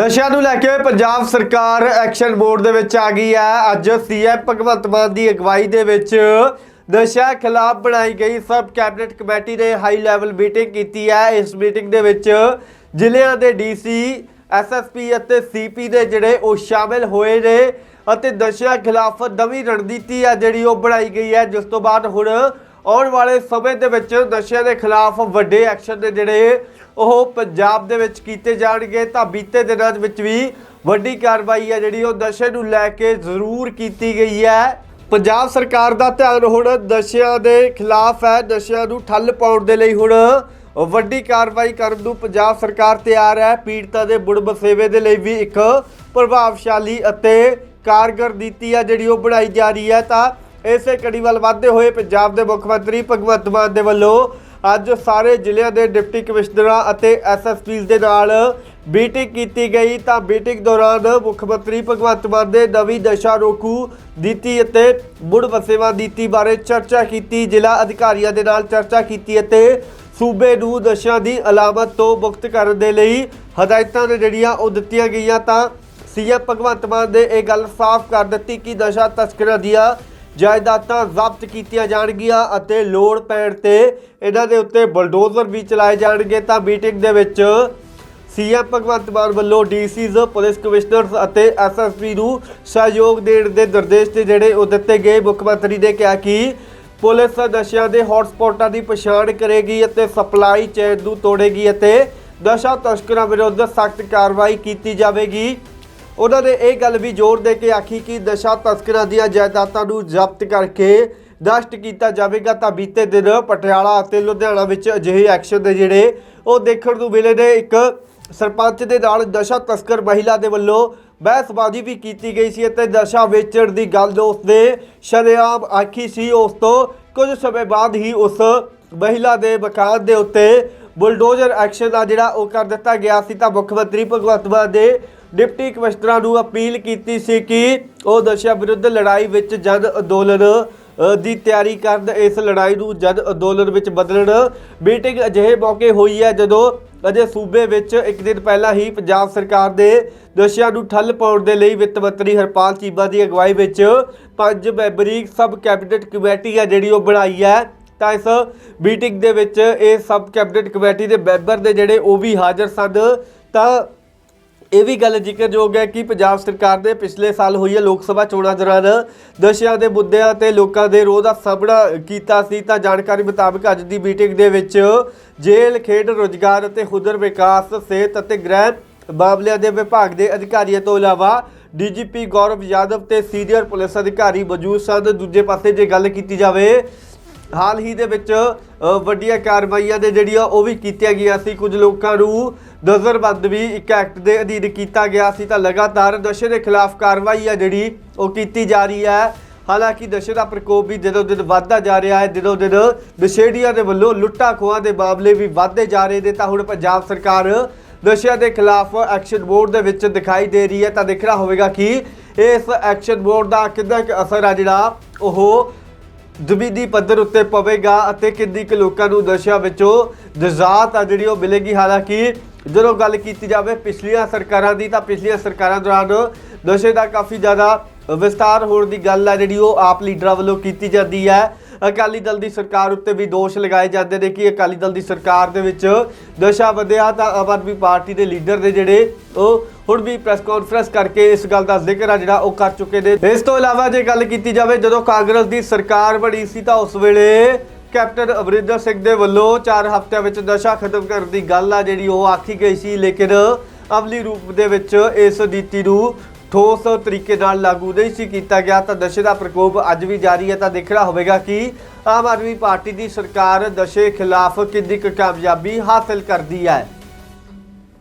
ਨਸ਼ਿਆਂ ਨੂੰ ਲੈ ਕੇ ਪੰਜਾਬ ਸਰਕਾਰ ਐਕਸ਼ਨ ਬੋਰਡ ਦੇ ਵਿੱਚ ਆ ਗਈ ਹੈ। ਅੱਜ ਸੀਐਮ ਭਗਵੰਤ ਮਾਨ ਦੀ ਅਗਵਾਈ ਦੇ ਵਿੱਚ ਨਸ਼ਾ ਖਿਲਾਫ ਬਣਾਈ ਗਈ ਸਬ ਕੈਬਨਿਟ ਕਮੇਟੀ ਨੇ ਹਾਈ ਲੈਵਲ ਮੀਟਿੰਗ ਕੀਤੀ ਹੈ। ਇਸ ਮੀਟਿੰਗ ਦੇ ਵਿੱਚ ਜ਼ਿਲ੍ਹਿਆਂ ਦੇ ਡੀਸੀ ਐਸਐਸਪੀ ਅਤੇ ਸੀਪੀ ਦੇ ਜਿਹੜੇ ਉਹ ਸ਼ਾਮਿਲ ਹੋਏ ਨੇ ਅਤੇ ਨਸ਼ਿਆਂ ਖਿਲਾਫ ਨਵੀਂ ਰਣਨੀਤੀ ਹੈ ਜਿਹੜੀ ਉਹ ਬਣਾਈ ਗਈ ਹੈ। ਜਿਸ ਤੋਂ ਬਾਅਦ ਹੁਣ ਆਉਣ ਵਾਲੇ ਸਮੇਂ ਦੇ ਵਿੱਚ ਨਸ਼ਿਆਂ ਦੇ ਖਿਲਾਫ ਵੱਡੇ ਐਕਸ਼ਨ ਦੇ ਜਿਹੜੇ ਉਹ ਪੰਜਾਬ ਦੇ ਵਿੱਚ ਕੀਤੇ ਜਾਣਗੇ ਤਾਂ ਬੀਤੇ ਦਿਨਾਂ ਦੇ ਵਿੱਚ ਵੀ ਵੱਡੀ ਕਾਰਵਾਈ ਹੈ ਜਿਹੜੀ ਉਹ ਨਸ਼ੇ ਨੂੰ ਲੈ ਕੇ ਜ਼ਰੂਰ ਕੀਤੀ ਗਈ ਹੈ। ਪੰਜਾਬ ਸਰਕਾਰ ਦਾ ਧਿਆਨ ਹੁਣ ਨਸ਼ਿਆਂ ਦੇ ਖਿਲਾਫ ਹੈ। ਨਸ਼ਿਆਂ ਨੂੰ ਠੱਲ ਪਾਉਣ ਦੇ ਲਈ ਹੁਣ ਵੱਡੀ ਕਾਰਵਾਈ ਕਰਨ ਨੂੰ ਪੰਜਾਬ ਸਰਕਾਰ ਤਿਆਰ ਹੈ। ਪੀੜਤਾਂ ਦੇ ਬੁੜ ਬਸੇਵੇ ਦੇ ਲਈ ਵੀ ਇੱਕ ਪ੍ਰਭਾਵਸ਼ਾਲੀ ਅਤੇ ਕਾਰਗਰ ਨੀਤੀ ਆ ਜਿਹੜੀ ਉਹ ਬਣਾਈ ਜਾ ਰਹੀ ਹੈ। ਤਾਂ ਇਸੇ ਕੜੀ ਵੱਲ ਵਧਦੇ ਹੋਏ ਪੰਜਾਬ ਦੇ ਮੁੱਖ ਮੰਤਰੀ ਭਗਵੰਤ ਮਾਨ ਦੇ ਵੱਲੋਂ ਅੱਜ ਸਾਰੇ ਜ਼ਿਲ੍ਹਿਆਂ ਦੇ ਡਿਪਟੀ ਕਮਿਸ਼ਨਰਾਂ ਅਤੇ ਐਸਐਸਪੀਜ਼ ਦੇ ਨਾਲ ਮੀਟਿੰਗ ਕੀਤੀ ਗਈ। ਤਾਂ ਮੀਟਿੰਗ ਦੌਰਾਨ ਮੁੱਖ ਮੰਤਰੀ ਭਗਵੰਤ ਮਾਨ ਨੇ ਨਵੀਂ ਨਸ਼ਾ ਰੋਕੂ ਨੀਤੀ ਅਤੇ ਮੁੜ ਵਸੇਵਾ ਨੀਤੀ ਬਾਰੇ ਚਰਚਾ ਕੀਤੀ। ਜ਼ਿਲ੍ਹਾ ਅਧਿਕਾਰੀਆਂ ਦੇ ਨਾਲ ਚਰਚਾ ਕੀਤੀ ਅਤੇ ਸੂਬੇ ਨੂੰ ਨਸ਼ਿਆਂ ਦੀ ਅਲਾਮਤ ਤੋਂ ਮੁਕਤ ਕਰਨ ਦੇ ਲਈ ਹਦਾਇਤਾਂ ਨੇ ਜਿਹੜੀਆਂ ਉਹ ਦਿੱਤੀਆਂ ਗਈਆਂ। ਤਾਂ ਸੀਐਮ ਭਗਵੰਤ ਮਾਨ ਨੇ ਇਹ ਗੱਲ ਸਾਫ਼ ਕਰ ਦਿੱਤੀ ਕਿ ਨਸ਼ਾ ਤਸਕਰਾਂ ਦੀਆਂ ਜਾਇਦਾਦਾਂ ਜ਼ਬਤ ਕੀਤੀਆਂ ਜਾਣਗੀਆਂ ਅਤੇ ਲੋੜ ਪੈਣ ਤੇ ਇਹਨਾਂ ਦੇ ਉੱਤੇ ਬਲਡੋਜ਼ਰ ਵੀ ਚਲਾਏ ਜਾਣਗੇ। ਤਾਂ ਮੀਟਿੰਗ ਦੇ ਵਿੱਚ ਸੀਐਮ ਭਗਵੰਤ ਮਾਨ ਵੱਲੋਂ ਡੀਸੀਜ਼ ਪੁਲਿਸ ਕਮਿਸ਼ਨਰਸ ਅਤੇ ਐਸਐਸਪੀ ਨੂੰ ਸਹਿਯੋਗ ਦੇਣ ਦੇ ਨਿਰਦੇਸ਼ ਤੇ ਜਿਹੜੇ ਉਹ ਦਿੱਤੇ ਗਏ। ਮੁੱਖ ਮੰਤਰੀ ਨੇ ਕਿਹਾ ਕਿ ਪੁਲਿਸ ਨਸ਼ਿਆਂ ਦੇ ਹੌਟਸਪੌਟਾਂ ਦੀ ਪਛਾਣ ਕਰੇਗੀ ਅਤੇ ਸਪਲਾਈ ਚੇਨ ਨੂੰ ਤੋੜੇਗੀ ਅਤੇ ਨਸ਼ਾ ਤਸਕਰਾਂ ਵਿਰੁੱਧ ਸਖਤ ਕਾਰਵਾਈ ਕੀਤੀ ਜਾਵੇਗੀ। ਉਹਨਾਂ ਨੇ ਇਹ ਗੱਲ ਵੀ ਜ਼ੋਰ ਦੇ ਕੇ ਆਖੀ ਕਿ ਨਸ਼ਾ ਤਸਕਰਾਂ ਦੀਆਂ ਜਾਇਦਾਦਾਂ ਨੂੰ ਜ਼ਬਤ ਕਰਕੇ ਨਸ਼ਟ ਕੀਤਾ ਜਾਵੇਗਾ ਤਾਂ ਬੀਤੇ ਦਿਨ ਪਟਿਆਲਾ ਅਤੇ ਲੁਧਿਆਣਾ ਵਿੱਚ ਅਜਿਹੇ ਐਕਸ਼ਨ ਦੇ ਜਿਹੜੇ ਉਹ ਦੇਖਣ ਨੂੰ ਮਿਲੇ ਨੇ। ਇੱਕ ਸਰਪੰਚ ਦੇ ਨਾਲ ਨਸ਼ਾ ਤਸਕਰ ਮਹਿਲਾ ਦੇ ਵੱਲੋਂ ਬਹਿਸਬਾਜ਼ੀ ਵੀ ਕੀਤੀ ਗਈ ਸੀ ਅਤੇ ਨਸ਼ਾ ਵੇਚਣ ਦੀ ਗੱਲ ਉਸਨੇ ਸ਼ਰੇਆਮ ਆਖੀ ਸੀ। ਉਸ ਤੋਂ ਕੁਝ ਸਮੇਂ ਬਾਅਦ ਹੀ ਉਸ ਮਹਿਲਾ ਦੇ ਮਕਾਨ ਦੇ ਉੱਤੇ ਬੁਲਡੋਜ਼ਰ ਐਕਸ਼ਨ ਆ ਜਿਹੜਾ ਉਹ ਕਰ ਦਿੱਤਾ ਗਿਆ ਸੀ। ਤਾਂ ਮੁੱਖ ਮੰਤਰੀ ਭਗਵੰਤ ਮਾਨ ਦੇ ਡਿਪਟੀ ਕਮਿਸ਼ਨਰਾਂ ਨੂੰ ਅਪੀਲ ਕੀਤੀ ਸੀ ਕਿ ਉਹ ਨਸ਼ਾ ਵਿਰੁੱਧ ਲੜਾਈ ਵਿੱਚ ਜਨ ਅੰਦੋਲਨ ਦੀ ਤਿਆਰੀ ਕਰਨ, ਇਸ ਲੜਾਈ ਨੂੰ ਜਨ ਅੰਦੋਲਨ ਵਿੱਚ ਬਦਲਣ। ਮੀਟਿੰਗ ਅਜਿਹੇ ਮੌਕੇ ਹੋਈ ਹੈ ਜਦੋਂ ਅਜੇ ਸੂਬੇ ਵਿੱਚ ਇੱਕ ਦਿਨ ਪਹਿਲਾਂ ਹੀ ਪੰਜਾਬ ਸਰਕਾਰ ਦੇ ਨਸ਼ਿਆਂ ਨੂੰ ਠੱਲ ਪਾਉਣ ਦੇ ਲਈ ਵਿੱਤ ਮੰਤਰੀ ਹਰਪਾਲ ਚੀਬਾ ਦੀ ਅਗਵਾਈ ਵਿੱਚ ਪੰਜ ਮੈਂਬਰੀ ਸਬ ਕੈਬਨਿਟ ਕਮੇਟੀ ਹੈ ਜਿਹੜੀ ਉਹ ਬਣਾਈ ਹੈ। ਤਾਂ ਇਸ ਮੀਟਿੰਗ ਦੇ ਵਿੱਚ ਇਹ ਸਬ ਕੈਬਨਿਟ ਕਮੇਟੀ ਦੇ ਮੈਂਬਰ ਦੇ ਜਿਹੜੇ ਉਹ ਵੀ ਹਾਜ਼ਰ ਸਨ। ਤਾਂ ਇਹ ਵੀ ਗੱਲ ਜ਼ਿਕਰਯੋਗ ਹੈ ਕਿ ਪੰਜਾਬ ਸਰਕਾਰ ਨੇ ਪਿਛਲੇ ਸਾਲ ਹੋਈ ਹੈ ਲੋਕ ਸਭਾ ਚੋਣਾਂ ਦੌਰਾਨ ਨਸ਼ਿਆਂ ਦੇ ਮੁੱਦਿਆਂ ਤੇ ਲੋਕਾਂ ਦੇ ਰੋਹ ਦਾ ਸਾਹਮਣਾ ਕੀਤਾ ਸੀ। ਤਾਂ ਜਾਣਕਾਰੀ ਮੁਤਾਬਕ ਅੱਜ ਦੀ ਮੀਟਿੰਗ ਦੇ ਵਿੱਚ ਜੇਲ੍ਹ, ਖੇਡ, ਰੋਜ਼ਗਾਰ ਅਤੇ ਹੁਦਰ ਵਿਕਾਸ, ਸਿਹਤ ਅਤੇ ਗ੍ਰਹਿ ਮਾਮਲਿਆਂ ਦੇ ਵਿਭਾਗ ਦੇ ਅਧਿਕਾਰੀਆਂ ਤੋਂ ਇਲਾਵਾ ਡੀਜੀਪੀ ਗੌਰਵ ਯਾਦਵ ਤੇ ਸੀਨੀਅਰ ਪੁਲਿਸ ਅਧਿਕਾਰੀ ਮੌਜੂਦ ਸਨ। ਦੂਜੇ ਪਾਸੇ ਜੇ ਗੱਲ ਕੀਤੀ ਜਾਵੇ, ਹਾਲ ਹੀ ਦੇ ਵਿੱਚ ਵੱਡੀਆਂ ਕਾਰਵਾਈਆਂ ਦੇ ਜਿਹੜੀਆਂ ਉਹ ਵੀ ਕੀਤੀਆਂ ਗਈਆਂ ਸੀ। ਕੁਝ ਲੋਕਾਂ ਨੂੰ ਨਜ਼ਰਬੰਦ ਵੀ ਇੱਕ ਐਕਟ ਦੇ ਅਧੀਨ ਕੀਤਾ ਗਿਆ ਸੀ ਤਾਂ ਲਗਾਤਾਰ ਨਸ਼ੇ ਦੇ ਖਿਲਾਫ ਕਾਰਵਾਈ ਆ ਜਿਹੜੀ ਉਹ ਕੀਤੀ ਜਾ ਰਹੀ ਹੈ। ਹਾਲਾਂਕਿ ਨਸ਼ੇ ਦਾ ਪ੍ਰਕੋਪ ਵੀ ਦਿਨੋ ਦਿਨ ਵੱਧਦਾ ਜਾ ਰਿਹਾ ਹੈ। ਦਿਨੋ ਦਿਨ ਨਸ਼ੇੜੀਆਂ ਦੇ ਵੱਲੋਂ ਲੁੱਟਾਂ ਖੋਹਾਂ ਦੇ ਮਾਮਲੇ ਵੀ ਵੱਧਦੇ ਜਾ ਰਹੇ ਨੇ ਤਾਂ ਹੁਣ ਪੰਜਾਬ ਸਰਕਾਰ ਨਸ਼ਿਆਂ ਦੇ ਖਿਲਾਫ ਐਕਸ਼ਨ ਬੋਰਡ ਦੇ ਵਿੱਚ ਦਿਖਾਈ ਦੇ ਰਹੀ ਹੈ। ਤਾਂ ਦੇਖਣਾ ਹੋਵੇਗਾ ਕਿ ਇਸ ਐਕਸ਼ਨ ਬੋਰਡ ਦਾ ਕਿੰਨਾ ਕੁ ਅਸਰ ਆ ਜਿਹੜਾ ਉਹ ਜ਼ਮੀਨੀ ਪੱਧਰ ਉੱਤੇ ਪਵੇਗਾ ਅਤੇ ਕਿੰਨੀ ਕੁ ਲੋਕਾਂ ਨੂੰ ਨਸ਼ਿਆਂ ਵਿੱਚੋਂ ਨਿਜਾਤ ਆ ਜਿਹੜੀ ਉਹ ਮਿਲੇਗੀ। ਹਾਲਾਂਕਿ ਜਦੋਂ ਗੱਲ ਕੀਤੀ ਜਾਵੇ ਪਿਛਲੀਆਂ ਸਰਕਾਰਾਂ ਦੀ ਤਾਂ ਪਿਛਲੀਆਂ ਸਰਕਾਰਾਂ ਦੌਰਾਨ ਨਸ਼ੇ ਦਾ ਕਾਫੀ ਜ਼ਿਆਦਾ ਵਿਸਤਾਰ ਹੋਣ ਦੀ ਗੱਲ ਆ ਜਿਹੜੀ ਉਹ ਆਪ ਲੀਡਰਾਂ ਵੱਲੋਂ ਕੀਤੀ ਜਾਂਦੀ ਹੈ। ਅਕਾਲੀ ਦਲ ਦੀ ਸਰਕਾਰ ਉੱਤੇ ਵੀ ਦੋਸ਼ ਲਗਾਏ ਜਾਂਦੇ ਨੇ ਕਿ ਅਕਾਲੀ ਦਲ ਦੀ ਸਰਕਾਰ ਦੇ ਵਿੱਚ ਨਸ਼ਾ ਵਧਿਆ ਤਾਂ ਆਮ ਆਦਮੀ ਪਾਰਟੀ ਦੇ ਲੀਡਰ ਦੇ ਜਿਹੜੇ ਉਹ ਹੁਣ ਵੀ ਪ੍ਰੈਸ ਕਾਨਫਰੰਸ ਕਰਕੇ ਇਸ ਗੱਲ ਦਾ ਜ਼ਿਕਰ ਆ, ਜਿਹੜਾ ਉਹ ਕਰ ਚੁੱਕੇ ਨੇ। ਇਸ ਤੋਂ ਇਲਾਵਾ ਜੇ ਗੱਲ ਕੀਤੀ ਜਾਵੇ, ਜਦੋਂ ਕਾਂਗਰਸ ਦੀ ਸਰਕਾਰ ਬਣੀ ਸੀ ਤਾਂ ਉਸ ਵੇਲੇ ਕੈਪਟਨ ਅਮਰਿੰਦਰ ਸਿੰਘ ਦੇ ਵੱਲੋਂ 4 ਹਫ਼ਤਿਆਂ ਵਿੱਚ ਨਸ਼ਾ ਖਤਮ ਕਰਨ ਦੀ ਗੱਲ ਆ ਜਿਹੜੀ ਉਹ ਆਖੀ ਗਈ ਸੀ, ਲੇਕਿਨ ਅਮਲੀ ਰੂਪ ਦੇ ਵਿੱਚ ਇਸ ਨੀਤੀ ਨੂੰ ਠੋਸ ਤਰੀਕੇ ਨਾਲ ਲਾਗੂ ਨਹੀਂ ਸੀ ਕੀਤਾ ਗਿਆ। ਤਾਂ ਨਸ਼ੇ ਦਾ ਪ੍ਰਕੋਪ ਅੱਜ ਵੀ ਜਾਰੀ ਹੈ। ਤਾਂ ਦੇਖਣਾ ਹੋਵੇਗਾ ਕਿ ਆਮ ਆਦਮੀ ਪਾਰਟੀ ਦੀ ਸਰਕਾਰ ਨਸ਼ੇ ਖਿਲਾਫ ਕਿੰਨੀ ਕੁ ਕਾਮਯਾਬੀ ਹਾਸਲ ਕਰਦੀ ਹੈ।